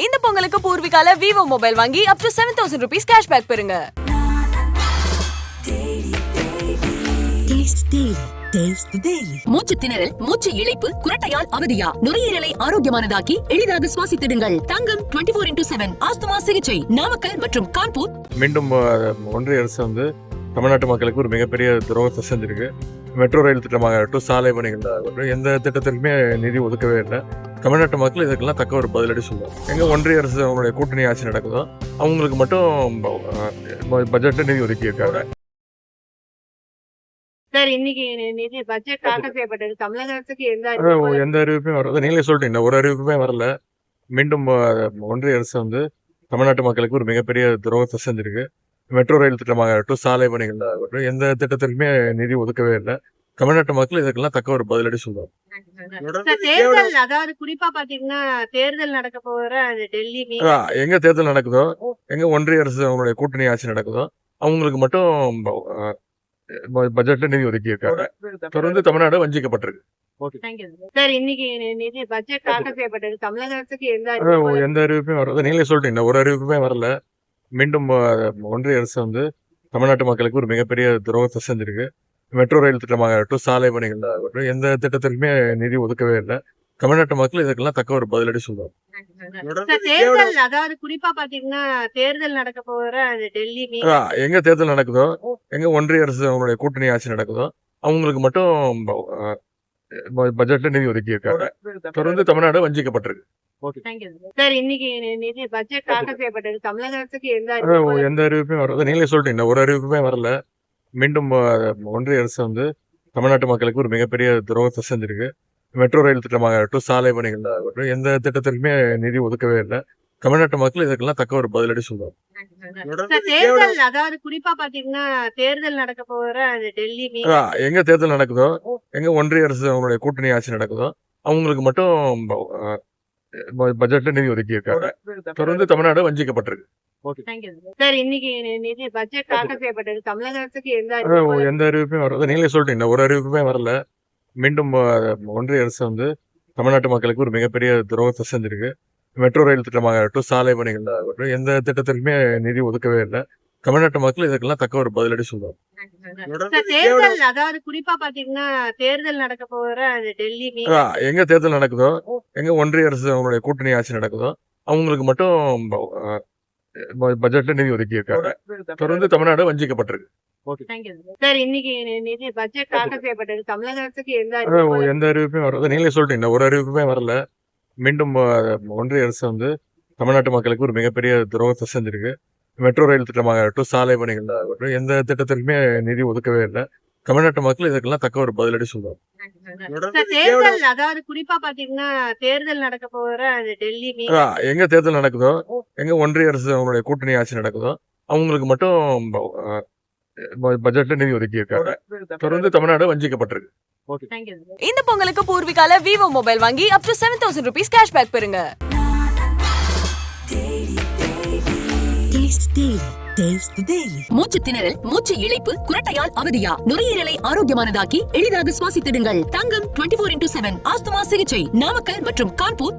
இந்த பொங்கலுக்கு பூர்விகால Vivo mobile வாங்கி up to seven thousand rupees cashback பெறுங்க. மூச்சு திணறல் மூச்சு இழைப்பு குரட்டையால் அவதியா? நுரையீரலை ஆரோக்கியமானதாக்கி எளிதாக சுவாசித்திடுங்கள். Thangam twenty four into seven asthma சிகிச்சை நாமக்கல் மற்றும் கான்பூர். மீண்டும் ஒன்றிய அரசு வந்து தமிழ்நாட்டு மக்களுக்கு ஒரு மிகப்பெரிய துரோகத்தை செஞ்சிருக்கு. மெட்ரோ ரயில் திட்டமாகட்டும் சாலை பணிகள் எந்த திட்டத்திற்குமே நிதி ஒதுக்கவே இல்லை. தமிழ்நாட்டு மக்கள் இதுக்கெல்லாம் தக்க ஒரு பதிலடி சொல்லுவோம் எங்க ஒன்றிய அரசு அவங்களுடைய கூட்டணி ஆட்சி நடக்குதோ அவங்களுக்கு மட்டும் அஹ், பட்ஜெட்ல நிதி ஒதுக்கி இருக்காங்க. சார் இன்னைக்கு நிதி பட்ஜெட் தாக்கல் செய்யப்பட்டது தமிழக அரசுக்கு எந்த எந்த அறிவிப்புமே வரல. நீங்களே சொல்லிட்டீங்க ஒரு அறிவிப்புமே வரல. மீண்டும் ஒன்றிய அரசு வந்து தமிழ்நாட்டு மக்களுக்கு ஒரு மிகப்பெரிய துரோகத்தை செஞ்சிருக்கு. மெட்ரோ ரயில் திட்டமாகட்டும் சாலை பணிகள் ஆகட்டும் எந்த திட்டத்திற்குமே நிதி ஒதுக்கவே இல்லை. தமிழ்நாட்டு மக்கள் இதுக்கெல்லாம் தக்க ஒரு பதிலடி சொல்லுவோம் சார், தேர்தல் அதாவது குறிப்பா பாத்தீங்கன்னா தேர்தல் நடக்க போற அந்த டெல்லி மீ- அஹ், எங்க தேர்தல் நடக்குதோ எங்க ஒன்றிய அரசு அவங்களுடைய கூட்டணி ஆட்சி நடக்குதோ அவங்களுக்கு மட்டும் பட்ஜெட்ல நிதி ஒதுக்கி இருக்காங்க. தொடர்ந்து தமிழ்நாடு வஞ்சிக்கப்பட்டிருக்கு. எந்த அறிவிப்பும் வரல. நீங்களே சொல்லிட்டீங்க ஒரு அறிவிப்புமே வரல. மீண்டும் ஒன்றிய அரசு வந்து தமிழ்நாட்டு மக்களுக்கு ஒரு மிகப்பெரிய துரோகத்தை செஞ்சிருக்கு. மெட்ரோ ரயில் திட்டமாகட்டும் சாலை பணிகள் ஆகட்டும் எந்த திட்டத்திற்குமே நிதி ஒதுக்கவே இல்லை. தமிழ்நாட்டு மக்கள் இதுக்கெல்லாம் தக்க ஒரு பதிலடி சார், தேர்தல் அதாவது குறிப்பா பாத்தீங்கன்னா தேர்தல் நடக்க போற அந்த டெல்லி மீ- அஹ், எங்க தேர்தல் நடக்குதோ எங்க ஒன்றிய அரசு அவங்களுடைய கூட்டணி ஆட்சி நடக்குதோ அவங்களுக்கு மட்டும் பட்ஜெட்ல நிதி ஒதுக்கி இருக்காங்க. தொடர்ந்து தமிழ்நாடு வஞ்சிக்கப்பட்டிருக்கு. எந்த அறிவிப்பும் எந்த அறிவிப்புமே வரல. நீங்களே சொல்லிட்டீங்க ஒரு அறிவிப்புமே வரல. மீண்டும் ஒன்றிய அரசு வந்து தமிழ்நாட்டு மக்களுக்கு ஒரு மிகப்பெரிய துரோகத்தை செஞ்சிருக்கு. மெட்ரோ ரயில் திட்டமாகட்டும் சாலை பணிகள் ஆகட்டும் எந்த திட்டத்திற்குமே நிதி ஒதுக்கவே இல்லை. தமிழ்நாட்டு மக்கள் இதுக்கெல்லாம் தக்க ஒரு பதிலடி சொல்லுவோம் சார், தேர்தல் அதாவது குறிப்பா பாத்தீங்கன்னா தேர்தல் நடக்க போற அந்த டெல்லி எங்க தேர்தல் நடக்குதோ எங்க ஒன்றிய அரசு அவங்களுடைய கூட்டணி ஆட்சி நடக்குதோ அவங்களுக்கு மட்டும் பட்ஜெட்ல நிதி ஒதுக்கி இருக்காங்க தொடர்ந்து தமிழ்நாடு வஞ்சிக்கப்பட்டிருக்கு. சார் இன்னைக்கு நிதி பட்ஜெட் தாக்கல் செய்யப்பட்டது. தமிழக அரசுக்கு எந்த எந்த அறிவிப்புமே வரல. நீங்களே சொல்லிட்டீங்க ஒரு அறிவிப்புமே வரல. மீண்டும் ஒன்றிய அரசு வந்து தமிழ்நாட்டு மக்களுக்கு ஒரு மிகப்பெரிய துரோகத்தை செஞ்சிருக்கு. மெட்ரோ ரயில் திட்டமாகட்டும் சாலை பணிகள் ஆகட்டும் எந்த திட்டத்திற்குமே நிதி ஒதுக்கவே இல்லை. தமிழ்நாட்டு மக்கள் இதுக்கெல்லாம் தக்க ஒரு பதிலடி தேர்தல் அதாவது குறிப்பா பாத்தீங்கன்னா தேர்தல் நடக்க போற அந்த டெல்லி மீ- அஹ், எங்க தேர்தல் நடக்குதோ எங்க ஒன்றிய அரசு அவங்களுடைய கூட்டணி ஆட்சி நடக்குதோ அவங்களுக்கு மட்டும் பட்ஜெட்ல நிதி ஒதுக்கி இருக்காங்க தொடர்ந்து தமிழ்நாடு வஞ்சிக்கப்பட்டிருக்கு. Thank you, sir. சார் இன்னைக்கு நிதி பட்ஜெட் தாக்கல் செய்யப்பட்டது. தமிழக அரசுக்கு எந்த எந்த அறிவிப்புமே வரல. நீங்களே சொல்லிட்டீங்க ஒரு அறிவிப்புமே வரல. மீண்டும் ஒன்றிய அரசு வந்து தமிழ்நாட்டு மக்களுக்கு ஒரு மிகப்பெரிய துரோகத்தை செஞ்சிருக்கு. மெட்ரோ ரயில் திட்டமாகட்டும் சாலை பணிகள் ஆகட்டும் எந்த திட்டத்திற்குமே நிதி ஒதுக்கவே இல்லை. தமிழ்நாட்டு மக்கள் இதுக்கெல்லாம் தக்க ஒரு பதிலடி சொல்லுவோம் சார், தேர்தல் அதாவது குறிப்பா பாத்தீங்கன்னா தேர்தல் நடக்க போற அந்த டெல்லி எங்க தேர்தல் நடக்குதோ எங்க ஒன்றிய அரசு அவங்களுடைய கூட்டணி ஆட்சி நடக்குதோ அவங்களுக்கு மட்டும் பட்ஜெட்ல நிதி ஒதுக்கி இருக்காங்க. தொடர்ந்து தமிழ்நாடு வஞ்சிக்கப்பட்டிருக்கு. இந்த பொங்கலுக்கு பூர்விகால விவோ மொபைல் வாங்கி up to seven thousand rupees cashback பெறுங்க. மூச்சு திணறல் மூச்சு இழைப்பு குரட்டையால் அவதியா? நுரையீரலை ஆரோக்கியமானதாக்கி எளிதாக சுவாசித்திடுங்கள். Thangam twenty four into seven asthma சிகிச்சை நாமக்கல் மற்றும் கான்பூர்.